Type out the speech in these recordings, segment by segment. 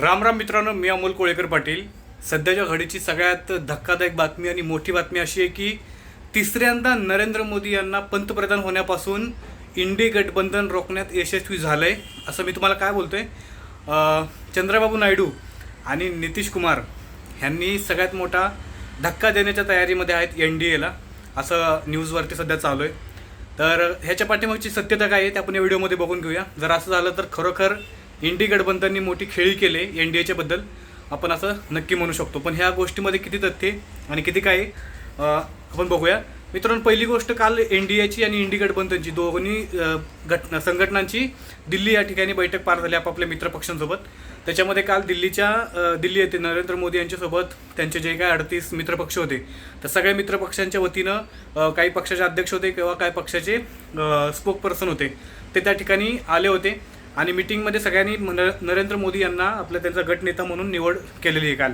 राम राम मित्रांनो मी अमोल कोळेकर पाटील. सध्याच्या घडीची सगळ्यात धक्कादायक बातमी आणि मोठी बातमी अशी आहे की तिसऱ्यांदा नरेंद्र मोदी यांना पंतप्रधान होण्यापासून इंडी गठबंधन रोखण्यात यशस्वी झालं आहे असं मी तुम्हाला काय बोलतो आहे चंद्रबाबू नायडू आणि नितीश कुमार ह्यांनी सगळ्यात मोठा धक्का देण्याच्या तयारीमध्ये आहेत एन डी एला असं न्यूजवरती सध्या चालू आहे तर ह्याच्या पाठीमागची सत्यता काय आहे ते आपण या व्हिडिओमध्ये बघून घेऊया. जर असं झालं तर खरोखर इंडी गठबंधननी मोठी खेळी केले एन डी एच्या बद्दल आपण असं नक्की म्हणू शकतो. पण ह्या गोष्टीमध्ये किती तथ्य आणि किती काय आहे, आपण बघूया. मित्रांनो पहिली गोष्ट काल एन डी एची आणि इंडी गठबंधनची दोन्ही अं, घटना संघटनांची दिल्ली या ठिकाणी बैठक पार झाली आपापल्या मित्रपक्षांसोबत त्याच्यामध्ये काल दिल्लीच्या दिल्ली येथे नरेंद्र मोदी यांच्यासोबत त्यांचे जे काही अडतीस मित्रपक्ष होते तर सगळ्या मित्रपक्षांच्या वतीनं काही पक्षाचे अध्यक्ष होते किंवा काही पक्षाचे स्पोक पर्सन होते ते त्या ठिकाणी आले होते. आणि मिटिंगमध्ये सगळ्यांनी नरेंद्र मोदी यांना आपला त्यांचा गटनेता म्हणून निवड केलेली आहे काल.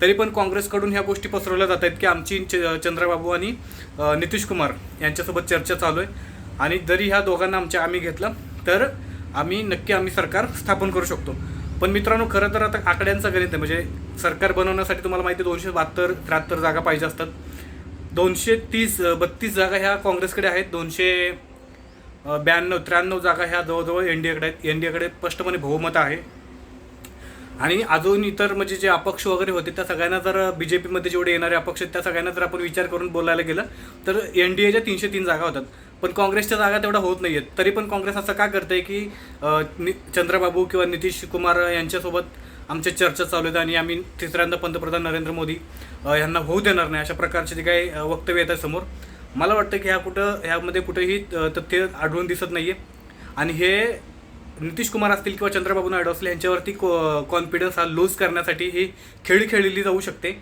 तरी पण काँग्रेसकडून ह्या गोष्टी पसरवल्या जात आहेत की आमची च- चंद्रबाबू आणि नितीश कुमार यांच्यासोबत चर्चा चालू आहे. आणि जरी ह्या दोघांना आमच्या आम्ही घेतलं तर आम्ही नक्की आम्ही सरकार स्थापन करू शकतो. पण मित्रांनो खरं तर आता आकड्यांचा गणित आहे. म्हणजे सरकार बनवण्यासाठी तुम्हाला माहिती आहे दोनशे बहात्तर त्र्याहत्तर जागा पाहिजे असतात. दोनशे तीस बत्तीस जागा ह्या काँग्रेसकडे आहेत. दोनशे ब्याण्णव त्र्याण्णव जागा ह्या जवळजवळ एन डी एकडे आहेत. एन डी एकडे स्पष्टपणे बहुमत आहे. आणि अजून इतर म्हणजे जे अपक्ष वगैरे होते त्या सगळ्यांना जर बी जे पीमध्ये जेवढे येणारे अपक्ष आहेत त्या सगळ्यांना जर आपण विचार करून बोलायला गेलं तर एन डी एच्या तीनशे तीन जागा होतात. पण काँग्रेसच्या जागा तेवढ्या होत नाही आहेत तरी पण काँग्रेस असं का करते की नि चंद्रबाबू किंवा नितीश कुमार यांच्यासोबत आमच्या चर्चा चालू आहेत आणि आम्ही तिसऱ्यांदा पंतप्रधान नरेंद्र मोदी यांना होऊ देणार नाही अशा प्रकारचे जे काही वक्तव्य वक्तव्य आहे समोर. मला वाटतं की ह्या कुठं ह्यामध्ये कुठेही तथ्य आढळून दिसत नाही आहे आणि हे नितीश कुमार असतील किंवा चंद्रबाबू नायडू असतील यांच्यावरती कॉन्फिडन्स हा लूज करण्यासाठी ही खेळी खेळली जाऊ शकते.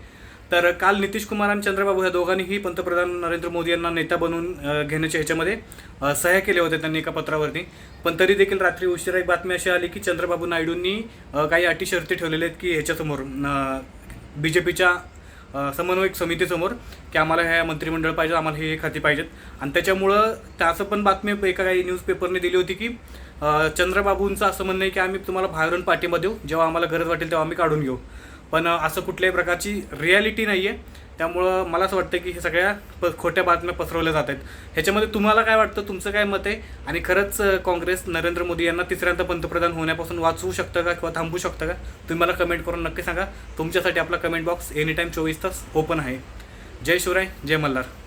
तर काल नितीश कुमार आणि चंद्रबाबू ह्या दोघांनीही पंतप्रधान नरेंद्र मोदी यांना नेता बनवून घेण्याच्या ह्याच्यामध्ये सह्या केल्या होत्या त्यांनी एका पत्रावरती. पण तरी देखील रात्री उशिरा एक बातमी अशी आली की चंद्रबाबू नायडूंनी काही अटी शर्ती ठेवलेल्या आहेत की ह्याच्यासमोर बी जे पीच्या समन्वयक समितीसमोर की आम्हाला ह्या मंत्रिमंडळ पाहिजे आम्हाला हे हे खाती पाहिजेत. आणि त्याच्यामुळं त्याचं पण बातमी एका काही न्यूजपेपरने दिली होती की चंद्रबाबूंचं असं म्हणणं आहे की आम्ही तुम्हाला बाहेरून पाठिंबा देऊ जेव्हा आम्हाला गरज वाटेल तेव्हा आम्ही काढून घेऊ. पण असं कुठल्याही प्रकारची रियालिटी नाही आहे त्यामुळं मला असं वाटतं की हे सगळ्या प खोट्या बातम्या पसरवल्या जात आहेत. ह्याच्यामध्ये तुम्हाला काय वाटतं? तुमचं काय मत आहे? आणि खरंच काँग्रेस नरेंद्र मोदी यांना तिसऱ्यांदा पंतप्रधान होण्यापासून वाचवू शकतं का किंवा थांबवू शकतं का? तुम्ही मला कमेंट करून नक्की सांगा. तुमच्यासाठी आपला कमेंट बॉक्स एनी टाईम चोवीस तास ओपन आहे. जय शिवराय जय मल्हार.